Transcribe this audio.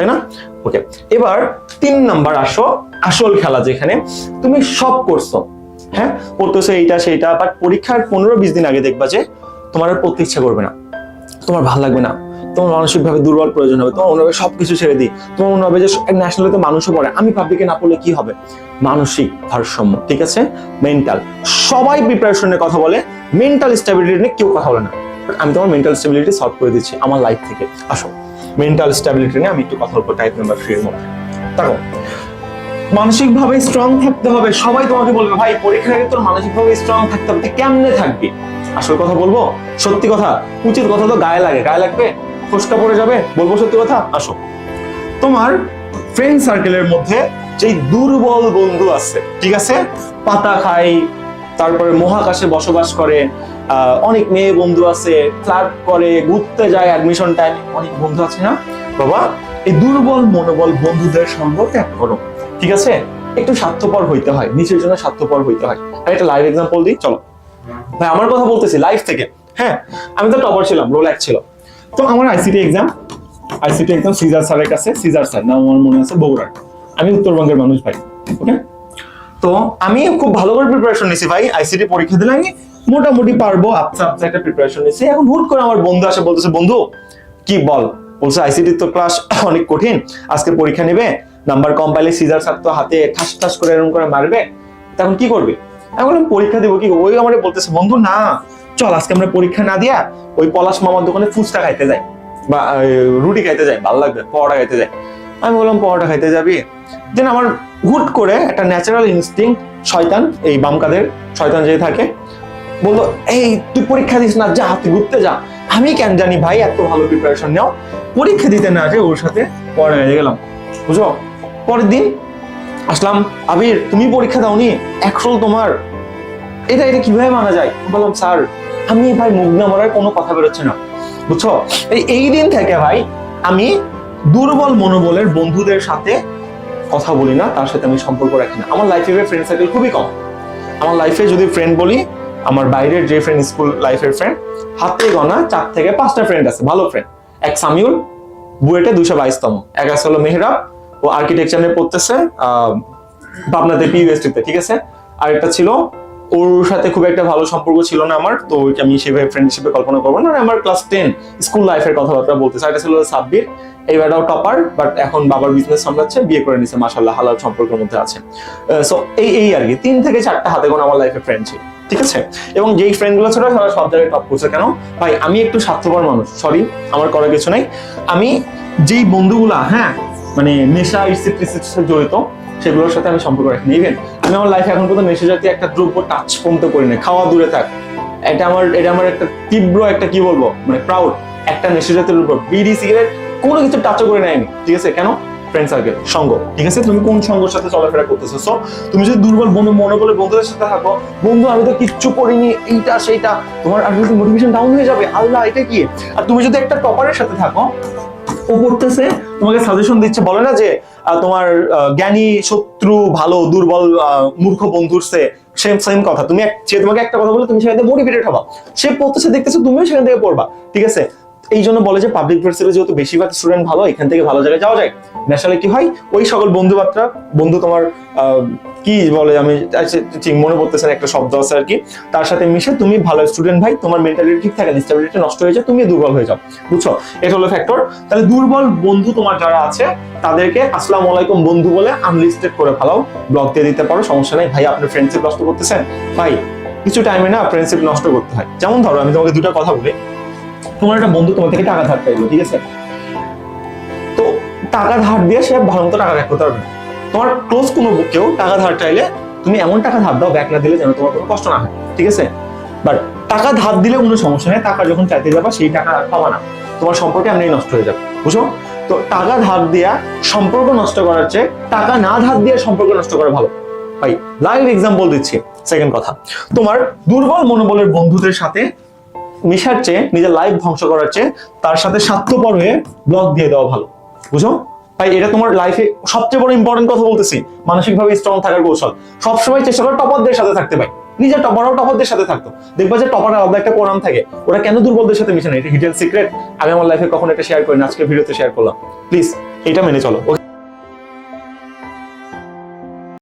তাই না? ওকে এবার তিন নাম্বার আসো, আসল খেলা যেখানে তুমি সব করছ। হ্যাঁ? পড়তেছো এইটা, সেইটা বাট পরীক্ষার পনেরো বিশ দিন আগে দেখবা যে তোমার পড়তে ইচ্ছা করবে না। তোমার ভালো লাগবে না। তোমার মানসিকভাবে দুর্বল প্রয়োজন হবে। তোমার হবে সবকিছু ছেড়ে দিই। তোমার হবে যে ন্যাশনালিতে মানুষও পড়ে। আমি পাবলিকে না পড়লে কি হবে? মানসিক ভারসাম্য, ঠিক আছে? মেন্টাল সবাই প্রিপারেশনের কথা বলে। মেন্টাল স্টেবিলিটি নিয়ে কেউ কথা বলে না। আমি তোমার মেন্টাল স্টেবিলিটি সলভ করে দিচ্ছি আমার লাইফ থেকে। আসো। মেন্টাল স্টেবিলিটি নিয়ে আমি একটু কথা বলব টাইপ নাম্বার থ্রি এর মধ্যে। দেখো, মানসিকভাবে স্ট্রং থাকতে হবে, সবাই তোমাকে বলবে, ভাই, পরীক্ষার আগে তোর মানসিকভাবে স্ট্রং থাকতে হবে কেমনে থাকবি? আসল কথা বলব, সত্যি কথা, উচিত কথা তো গায়ে লাগে, গায়ে লাগবে, ফসকা পড়ে যাবে, বলব সত্যি কথা, আসো। তোমার ফ্রেন্ড সার্কেলের মধ্যে যেই দুর্বল বন্ধু আছে, ঠিক আছে? পাতা খায়, তারপরে মহাকাশে বসবাস করে অনেক মেয়ে বন্ধু আছে ফ্লার্ট করে ঘুরতে যায় অ্যাডমিশন টাইম অনেক বন্ধু আছে না? বাবা, এই দুর্বল মনোবল বন্ধুদের সঙ্গ ত্যাগ করো, ঠিক আছে? একটু স্বার্থপর হইতে হয়, নিজের জন্য স্বার্থপর হইতে হয়। একটা লাইভ এক্সাম্পল দিই, চলো। ভাই, আমার কথা বলতেছি লাইভ থেকে। হ্যাঁ আমি তো টপার ছিলাম রোল এক ছিল। তো আমার ICT exam ICT exam caesar স্যারের কাছে সিজার স্যার নাম আমার মনে আছে, বগুড়ার। আমি উত্তরবঙ্গের মানুষ ভাই ওকে তো আমি খুব ভালো করে প্রিপারেশন নিয়েছি ভাই আইসিটি পরীক্ষা দিলে আমি মোটামুটি পারব। আচ্ছা আচ্ছা একটা প্রিপারেশন নিয়েছি এখন হুট করে আমার বন্ধু আসে, বলতেছে, বন্ধু, কি বল? বলছে আইসিটি তো ক্লাস অনেক কঠিন, আজকে পরীক্ষা নেবে নাম্বার কম পাইলে সিজার স্যার তো হাতে ঠাস ঠাস করে এরকম করে মারবে তখন কি করবে? আমি পরীক্ষা দিব কি? ওই আমার বলতেছে, বন্ধু, না, চল আজকে আমরা পরীক্ষা না দিয়া ওই পলাশ মামার দোকানে ফুচকা খাইতে যাই, বা রুটি খাইতে যাই, ভালো লাগবে, পরোটা খাইতে যাই। আমি বললাম, পরোটা খাইতে যাবি? দেন আমার হুট করে একটা ন্যাচারাল ইনস্টিং শয়তান, এই বাম কাদের শয়তান যে থাকে বলল, এই, তুই পরীক্ষা দিস না, যা, তুই ঘুরতে যা। আমি কেন জানি ভাই, এত ভালো প্রিপারেশন নেও। পরীক্ষা দিতে না যে ওর সাথে পড়া হয়ে গেলাম। বুঝো পরের দিন আসলাম, আবির, তুমি পরীক্ষা দাওনি একশো তোমার। এটা এটা কীভাবে মানা যায়? বললাম, স্যার, আমি ভাই মুখ না মারার কোনো কথা বেরোচ্ছে না। বুঝছ? এই এই দিন থেকে ভাই, আমি দুর্বল মনোবলের বন্ধুদের সাথে কথা বলি না, তার সাথে আমি সম্পর্ক রাখি না। আমার লাইফে ফ্রেন্ড সার্কেল খুবই কম। আমার লাইফে যদি ফ্রেন্ড বলি আমার বাইরের যে ফ্রেন্ড স্কুল লাইফের ফ্রেন্ড হাতে গনা চার থেকে পাঁচটা ফ্রেন্ড আছে, ভালো ফ্রেন্ড এক সামিউল, বুয়েটে দুশো বাইশতম। এক আছে হলো মেহরাব, ও আর্কিটেকচার নিয়ে পড়তেছে পাবনাতে পিউএসটিতে ঠিক আছে? আর একটা ছিল, ওর সাথে খুব একটা ভালো সম্পর্ক ছিল না আমার, তো ওইকে আমি সেভাবে ফ্রেন্ড হিসেবে কল্পনা করব না। আমার ক্লাস টেন স্কুল লাইফের কথাবার্তা বলতেছে। একটা ছিল সাব্বির এইবারটাও টপার বাট এখন বাবার বিজনেস সামলাচ্ছে, বিয়ে করে নিছে মাসাল্লাহ হালাল সম্পর্কের মধ্যে আছে। সো এই এই আর কি, তিন থেকে চারটা হাতে গোনা আমার লাইফে ফ্রেন্ড ছিল। ঠিক আছে? এবং যেই ফ্রেন্ডগুলো ছিল, তারা সব জায়গায় টপ করছে। কেন? ভাই, আমি একটু স্বার্থপর মানুষ সরি আমার করার কিছু নাই। আমি যেই বন্ধুগুলা হ্যাঁ মানে নেশা ইসিট জড়িত, সেগুলোর সাথে আমি সম্পর্ক রাখিনি। ইভেন আমি আমার লাইফে এখন পর্যন্ত নেশা জাতীয় একটা দ্রব্য টাচ পর্যন্ত করি না খাওয়া দূরে থাক। এটা আমার এটা আমার একটা তীব্র একটা, কি বলব? মানে প্রাউড একটা নেশা জাতীয় দ্রব্য, বিড়ি সিগারেট কোনো কিছু টাচও করে নেয়নি ঠিক আছে? কেন? ফ্রেন্ড সার্কেল সঙ্গ। ঠিক আছে? তুমি কোন সঙ্গের সাথে চলাফেরা করতেছো? সো তুমি যদি দুর্বল বন্ধু মনে বলে বন্ধুদের সাথে থাকো, বন্ধু, আমি তো কিচ্ছু করিনি, এইটা, সেইটা, তোমার আসলে মোটিভেশন ডাউন হয়ে যাবে, আল্লাহ, এটা কি? আর তুমি যদি একটা টপারের সাথে থাকো, ও পড়তেছে তোমাকে সাজেশন দিচ্ছে, বলে না যে তোমার জ্ঞানী, শত্রু, ভালো, দুর্বল মূর্খ বন্ধুর সে সেম সেম কথা। তুমি সে তোমাকে একটা কথা বলে তুমি সেখান থেকে মোটিভেটেড হবা। সে পড়তেছে দেখতেছে, তুমিও সেখান থেকে পড়বা। ঠিক আছে? এই জন্য বলে যে পাবলিক ভার্সিটি যেহেতু বেশিরভাগ স্টুডেন্ট ভালো, এখান থেকে ভালো জায়গায় যাওয়া যায়। ন্যাশনালে কি হয়? ওই সকল বন্ধু বার্তা বন্ধু তোমার কি বলে আমি ঠিক মনে পড়তেছে একটা শব্দ আছে আর কি। তার সাথে মিশে তুমি ভালো স্টুডেন্ট ভাই, তোমার মেন্টালিটি ঠিক থাকে স্টেবিলিটি নষ্ট হয়ে যায় তুমি দুর্বল হয়ে যাও। বুঝছ? এটা হলো ফ্যাক্টর তাহলে দুর্বল বন্ধু তোমার যারা আছে, তাদেরকে আসসালামু আলাইকুম বন্ধু বলে আনলিস্টেড করে ফেলাও। ব্লক দিয়ে দিতে পারো, সমস্যা নেই। ভাই, আপনি ফ্রেন্ডশিপ নষ্ট করতেছেন? ভাই, কিছু টাইমে না ফ্রেন্ডশিপ নষ্ট করতে হয়। যেমন ধরো, আমি তোমাকে দুটো কথা বলি। তোমার একটা বন্ধু তোমার থেকে টাকা ধার চাইলো ঠিক আছে? তো টাকা ধার দিয়ে সে ভালো মতো টাকা ব্যাক করতে পারবে তোমার ক্লোজ কোনো কেউ টাকা ধার চাইলে তুমি এমন টাকা ধার দাও ব্যাক না দিলে যেন তোমার কোনো কষ্ট না হয়, ঠিক আছে? বাট টাকা ধার দিলে কোনো সমস্যা নেই, টাকা যখন চাইতে যাবা, সেই টাকা আর পাবা না। তোমার সম্পর্কে এমনি নষ্ট হয়ে যাবে বুঝো তো টাকা ধার দেয়া সম্পর্ক নষ্ট করার চেয়ে টাকা না ধার দিয়ে সম্পর্ক নষ্ট করা ভালো। ভাই লাইভ এক্সাম্পল দিচ্ছি সেকেন্ড কথা। তোমার দুর্বল মনোবলের বন্ধুদের সাথে মিশার চেয়ে নিজের লাইফ ধ্বংস করার চেয়ে তার সাথে স্বার্থপর হয়ে ব্লক দিয়ে দেওয়া ভালো। বুঝো? ভাই, এটা তোমার লাইফে সবচেয়ে বড় ইম্পর্টেন্ট কথা বলতেছি। মানসিকভাবে স্ট্রং থাকার কৌশল। সবসময় চেষ্টা করো টপারদের সাথে থাকতে ভাই। নিজের টপারও টপারদের সাথে থাকতো। দেখবা যে টপার আলাদা একটা কোরাম থাকে। ওরা কেন দুর্বলদের সাথে মিশে না? এটা হিডেন সিক্রেট আমি আমার লাইফে কখনো এটা শেয়ার করি না আজকে ভিডিওতে শেয়ার করলাম। প্লিজ এটা মেনে চলো।